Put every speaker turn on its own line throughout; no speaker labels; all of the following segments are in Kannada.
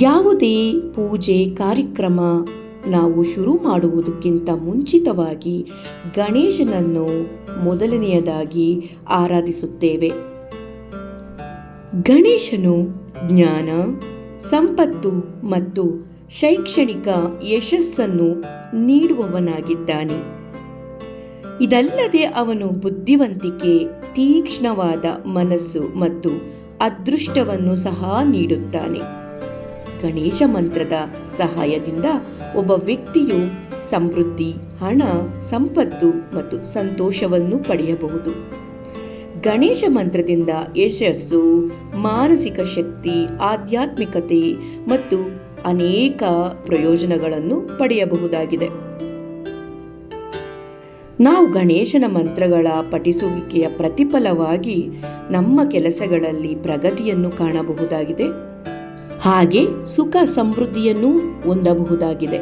ಯಾವುದೇ ಪೂಜೆ ಕಾರ್ಯಕ್ರಮ ನಾವು ಶುರು ಮಾಡುವುದಕ್ಕಿಂತ ಮುಂಚಿತವಾಗಿ ಗಣೇಶನನ್ನು ಮೊದಲನೆಯದಾಗಿ ಆರಾಧಿಸುತ್ತೇವೆ. ಗಣೇಶನು ಜ್ಞಾನ, ಸಂಪತ್ತು ಮತ್ತು ಶೈಕ್ಷಣಿಕ ಯಶಸ್ಸನ್ನು ನೀಡುವವನಾಗಿದ್ದಾನೆ. ಇದಲ್ಲದೆ ಅವನು ಬುದ್ಧಿವಂತಿಕೆ, ತೀಕ್ಷ್ಣವಾದ ಮನಸ್ಸು ಮತ್ತು ಅದೃಷ್ಟವನ್ನು ಸಹ ನೀಡುತ್ತಾನೆ. ಗಣೇಶ ಮಂತ್ರದ ಸಹಾಯದಿಂದ ಒಬ್ಬ ವ್ಯಕ್ತಿಯು ಸಮೃದ್ಧಿ, ಹಣ, ಸಂಪತ್ತು ಮತ್ತು ಸಂತೋಷವನ್ನು ಪಡೆಯಬಹುದು. ಗಣೇಶ ಮಂತ್ರದಿಂದ ಯಶಸ್ಸು, ಮಾನಸಿಕ ಶಕ್ತಿ, ಆಧ್ಯಾತ್ಮಿಕತೆ ಮತ್ತು ಅನೇಕ ಪ್ರಯೋಜನಗಳನ್ನು ಪಡೆಯಬಹುದಾಗಿದೆ. ನಾವು ಗಣೇಶನ ಮಂತ್ರಗಳ ಪಠಿಸುವಿಕೆಯ ಪ್ರತಿಫಲವಾಗಿ ನಮ್ಮ ಕೆಲಸಗಳಲ್ಲಿ ಪ್ರಗತಿಯನ್ನು ಕಾಣಬಹುದಾಗಿದೆ. ಹಾಗೆ ಸುಖ ಸಮೃದ್ಧಿಯನ್ನು ಹೊಂದಬಹುದಾಗಿದೆ.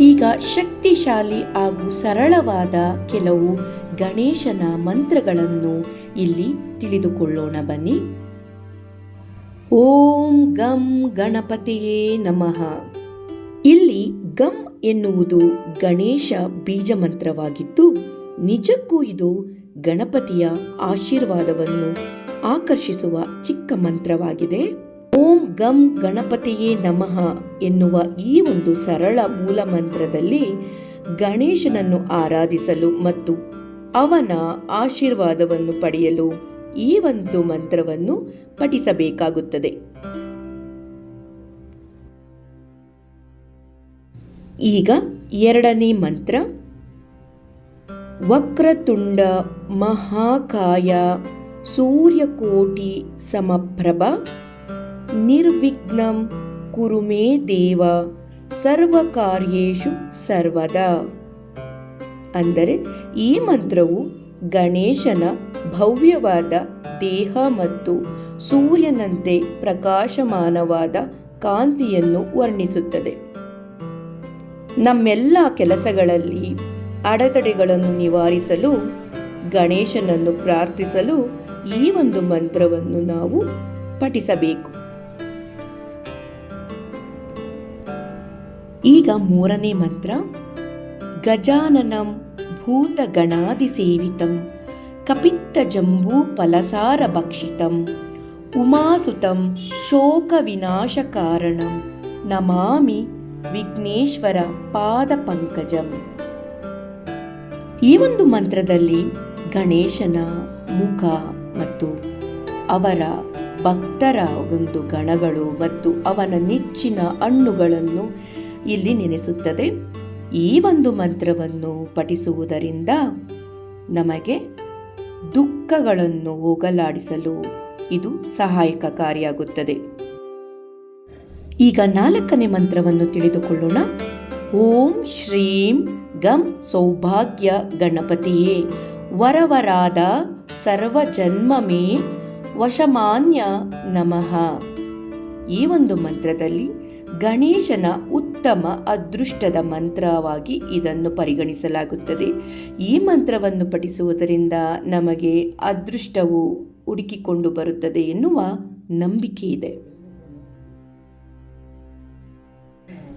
ಈಗ ಶಕ್ತಿಶಾಲಿ ಹಾಗೂ ಸರಳವಾದ ಕೆಲವು ಗಣೇಶನ ಮಂತ್ರಗಳನ್ನು ಇಲ್ಲಿ ತಿಳಿದುಕೊಳ್ಳೋಣ ಬನ್ನಿ. ಓಂ ಗಂ ಗಣಪತಿಯೇ ನಮಃ. ಇಲ್ಲಿ ಗಂ ಎನ್ನುವುದು ಗಣೇಶ ಬೀಜ ಮಂತ್ರವಾಗಿದ್ದು, ನಿಜಕ್ಕೂ ಇದು ಗಣಪತಿಯ ಆಶೀರ್ವಾದವನ್ನು ಆಕರ್ಷಿಸುವ ಚಿಕ್ಕ ಮಂತ್ರವಾಗಿದೆ. ಓಂ ಗಂ ಗಣಪತಿಯೇ ನಮಃ ಎನ್ನುವ ಈ ಒಂದು ಸರಳ ಮೂಲ ಮಂತ್ರದಲ್ಲಿ ಗಣೇಶನನ್ನು ಆರಾಧಿಸಲು ಮತ್ತು ಅವನ ಆಶೀರ್ವಾದವನ್ನು ಪಡೆಯಲು ಈ ಒಂದು ಮಂತ್ರವನ್ನು ಪಠಿಸಬೇಕಾಗುತ್ತದೆ. ಈಗ ಎರಡನೇ ಮಂತ್ರ. ವಕ್ರತುಂಡ ಮಹಾಕಾಯ ಸೂರ್ಯಕೋಟಿ ಸಮಪ್ರಭ ನಿರ್ವಿಘ್ನಂ ಕುರು ಮೇ ದೇವ, ಸರ್ವಕಾರ್ಯೇಷು ಸರ್ವದ. ಅಂದರೆ ಈ ಮಂತ್ರವು ಗಣೇಶನ ಭವ್ಯವಾದ ದೇಹ ಮತ್ತು ಸೂರ್ಯನಂತೆ ಪ್ರಕಾಶಮಾನವಾದ ಕಾಂತಿಯನ್ನು ವರ್ಣಿಸುತ್ತದೆ. ನಮ್ಮೆಲ್ಲ ಕೆಲಸಗಳಲ್ಲಿ ಅಡೆತಡೆಗಳನ್ನು ನಿವಾರಿಸಲು, ಗಣೇಶನನ್ನು ಪ್ರಾರ್ಥಿಸಲು ಈ ಒಂದು ಮಂತ್ರವನ್ನು ನಾವು ಪಠಿಸಬೇಕು. ಈಗ ಮೂರನೇ ಮಂತ್ರ. ಗಜಾನನಂ ಭೂತಗಣಾದಿಸೇವಿತಂ ಭಕ್ಷಿತಂ ಉಮಾಸುತಂ ಶೋಕ ವಿನಾಶಕಾರಣಂ ನಮಾಮಿ ವಿಘ್ನೇಶ್ವರ ಪಾದ ಪಂಕಜಂ. ಈ ಒಂದು ಮಂತ್ರದಲ್ಲಿ ಗಣೇಶನ ಮುಖ ಮತ್ತು ಅವರ ಭಕ್ತರ ಒಂದು ಗಣಗಳು ಮತ್ತು ಅವನ ನೆಚ್ಚಿನ ಹಣ್ಣುಗಳನ್ನು ಇಲ್ಲಿ ನೆನೆಸುತ್ತದೆ. ಈ ಒಂದು ಮಂತ್ರವನ್ನು ಪಠಿಸುವುದರಿಂದ ನಮಗೆ ದುಃಖಗಳನ್ನು ಹೋಗಲಾಡಿಸಲು ಇದು ಸಹಾಯಕಕಾರಿಯಾಗುತ್ತದೆ ಈಗ ನಾಲ್ಕನೇ ಮಂತ್ರವನ್ನು ತಿಳಿದುಕೊಳ್ಳೋಣ. ಓಂ ಶ್ರೀಂ ಗಂ ಸೌಭಾಗ್ಯ ಗಣಪತಿಯೇ. ವರವರಾದ ಸರ್ವಜನ್ಮಮೇ ವಶಮಾನ್ಯ ನಮಃ. ಈ ಒಂದು ಮಂತ್ರದಲ್ಲಿ ಗಣೇಶನ ಉತ್ತಮ ಅದೃಷ್ಟದ ಮಂತ್ರವಾಗಿ ಇದನ್ನು ಪರಿಗಣಿಸಲಾಗುತ್ತದೆ. ಈ ಮಂತ್ರವನ್ನು ಪಠಿಸುವುದರಿಂದ ನಮಗೆ ಅದೃಷ್ಟವು ಹುಡುಕಿಕೊಂಡು ಬರುತ್ತದೆ ಎನ್ನುವ ನಂಬಿಕೆ ಇದೆ.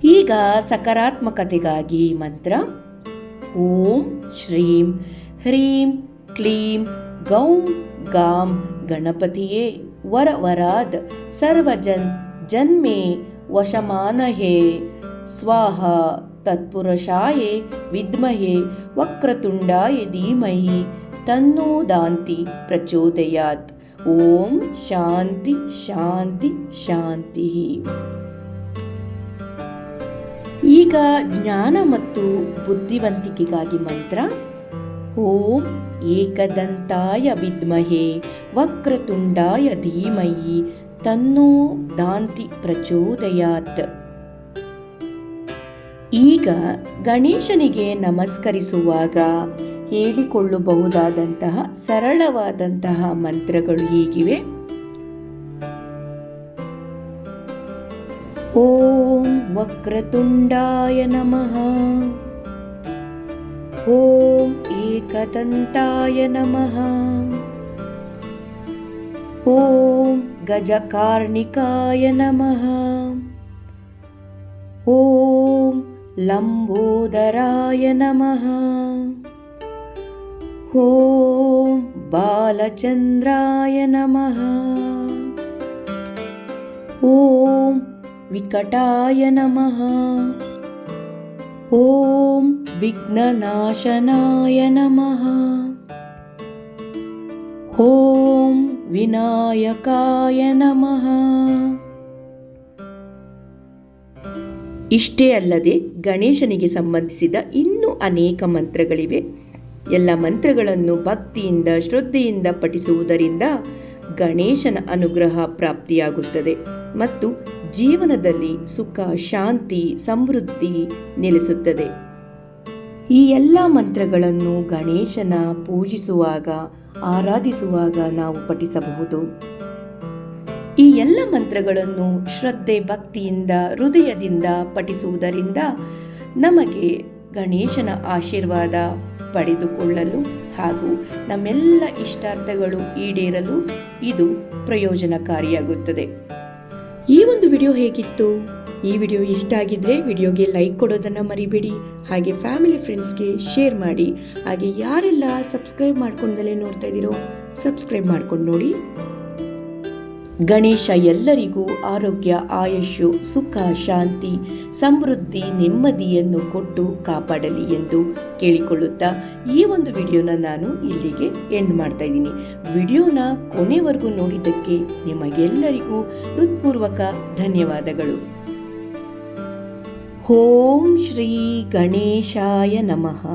ಈಗ ಸಕಾರಾತ್ಮಕತೆಗಾಗಿ ಮಂತ್ರ, ಓಂ ಶ್ರೀಂ ಹ್ರೀಂ ಕ್ಲೀಂ ಗೌಂ ಗಾಂ ಗಣಪತಿಯೇ ವರ ವರಾದ್ ಸರ್ವಜನ್ ಜನ್ಮೇ ವಶಮಾನಹೇ ಸ್ವಾಹ ತತ್ಪುರುಷಾಯೇ ವಿದ್ಮಹೇ ವಕ್ರತುಂಡಾಯ ಧೀಮಹಿ ತನ್ನೋ ದಾಂತಿ ಪ್ರಚೋದಯಾತ್. ಓಂ ಶಾಂತಿ ಶಾಂತಿ ಶಾಂತಿ. ಈಗ ಜ್ಞಾನ ಮತ್ತು ಬುದ್ಧಿವಂತಿಕೆಗಾಗಿ ಮಂತ್ರ. ಓಂ ಏಕದಂತಾಯ ವಿದ್ಮಹೆ ವಕ್ರತುಂಡಾಯ ಧೀಮಹಿ ತನ್ನೋ ದಾಂತಿ ಪ್ರಚೋದಯಾತ್. ಈಗ ಗಣೇಶನಿಗೆ ನಮಸ್ಕರಿಸುವಾಗ ಹೇಳಿಕೊಳ್ಳಬಹುದಾದಂತಹ ಸರಳವಾದಂತಹ ಮಂತ್ರಗಳು ಹೀಗಿವೆ. ಓಂ ವಕ್ರತುಂಡಾಯ ನಮಃ. ಓಂ ಏಕದಂತಾಯ ನಮಃ. ಓಂ ಗಜಕಾರ್ಣಿಕಾಯ ನಮಃ. ಓಂ लम्बोदराय नमः। ॐ बालचन्द्राय नमः। ॐ विकटाय नमः। ॐ विघ्ननाशनाय नमः। ॐ विनायकाय नमः। ಇಷ್ಟೇ ಅಲ್ಲದೆ ಗಣೇಶನಿಗೆ ಸಂಬಂಧಿಸಿದ ಇನ್ನೂ ಅನೇಕ ಮಂತ್ರಗಳಿವೆ. ಎಲ್ಲ ಮಂತ್ರಗಳನ್ನು ಭಕ್ತಿಯಿಂದ, ಶ್ರದ್ಧೆಯಿಂದ ಪಠಿಸುವುದರಿಂದ ಗಣೇಶನ ಅನುಗ್ರಹ ಪ್ರಾಪ್ತಿಯಾಗುತ್ತದೆ ಮತ್ತು ಜೀವನದಲ್ಲಿ ಸುಖ, ಶಾಂತಿ, ಸಮೃದ್ಧಿ ನೆಲೆಸುತ್ತದೆ. ಈ ಎಲ್ಲ ಮಂತ್ರಗಳನ್ನು ಗಣೇಶನ ಪೂಜಿಸುವಾಗ, ಆರಾಧಿಸುವಾಗ ನಾವು ಪಠಿಸಬಹುದು. ಈ ಎಲ್ಲ ಮಂತ್ರಗಳನ್ನು ಶ್ರದ್ಧೆ ಭಕ್ತಿಯಿಂದ, ಹೃದಯದಿಂದ ಪಠಿಸುವುದರಿಂದ ನಮಗೆ ಗಣೇಶನ ಆಶೀರ್ವಾದ ಪಡೆದುಕೊಳ್ಳಲು ಹಾಗೂ ನಮ್ಮೆಲ್ಲ ಇಷ್ಟಾರ್ಥಗಳು ಈಡೇರಲು ಇದು ಪ್ರಯೋಜನಕಾರಿಯಾಗುತ್ತದೆ. ಈ ಒಂದು ವಿಡಿಯೋ ಹೇಗಿತ್ತು? ಈ ವಿಡಿಯೋ ಇಷ್ಟ ಆಗಿದ್ರೆ ವಿಡಿಯೋಗೆ ಲೈಕ್ ಕೊಡೋದನ್ನು ಮರಿಬೇಡಿ, ಹಾಗೆ ಫ್ಯಾಮಿಲಿ ಫ್ರೆಂಡ್ಸ್ಗೆ ಶೇರ್ ಮಾಡಿ, ಹಾಗೆ ಯಾರೆಲ್ಲ ಸಬ್ಸ್ಕ್ರೈಬ್ ಮಾಡ್ಕೊಂಡಲೇ ನೋಡ್ತಾ ಇದ್ದೀರೋ ಸಬ್ಸ್ಕ್ರೈಬ್ ಮಾಡ್ಕೊಂಡು ನೋಡಿ. ಗಣೇಶ ಎಲ್ಲರಿಗೂ ಆರೋಗ್ಯ, ಆಯಸ್ಸು, ಸುಖ, ಶಾಂತಿ, ಸಮೃದ್ಧಿ, ನೆಮ್ಮದಿಯನ್ನು ಕೊಟ್ಟು ಕಾಪಾಡಲಿ ಎಂದು ಕೇಳಿಕೊಳ್ಳುತ್ತಾ ಈ ಒಂದು ವಿಡಿಯೋನ ನಾನು ಇಲ್ಲಿಗೆ ಎಂಡ್ ಮಾಡ್ತಾ ಇದ್ದೀನಿ. ವಿಡಿಯೋನ ಕೊನೆವರೆಗೂ ನೋಡಿದ್ದಕ್ಕೆ ನಿಮಗೆಲ್ಲರಿಗೂ ಹೃತ್ಪೂರ್ವಕ ಧನ್ಯವಾದಗಳು. ಓಂ ಶ್ರೀ ಗಣೇಶಾಯ ನಮಃ.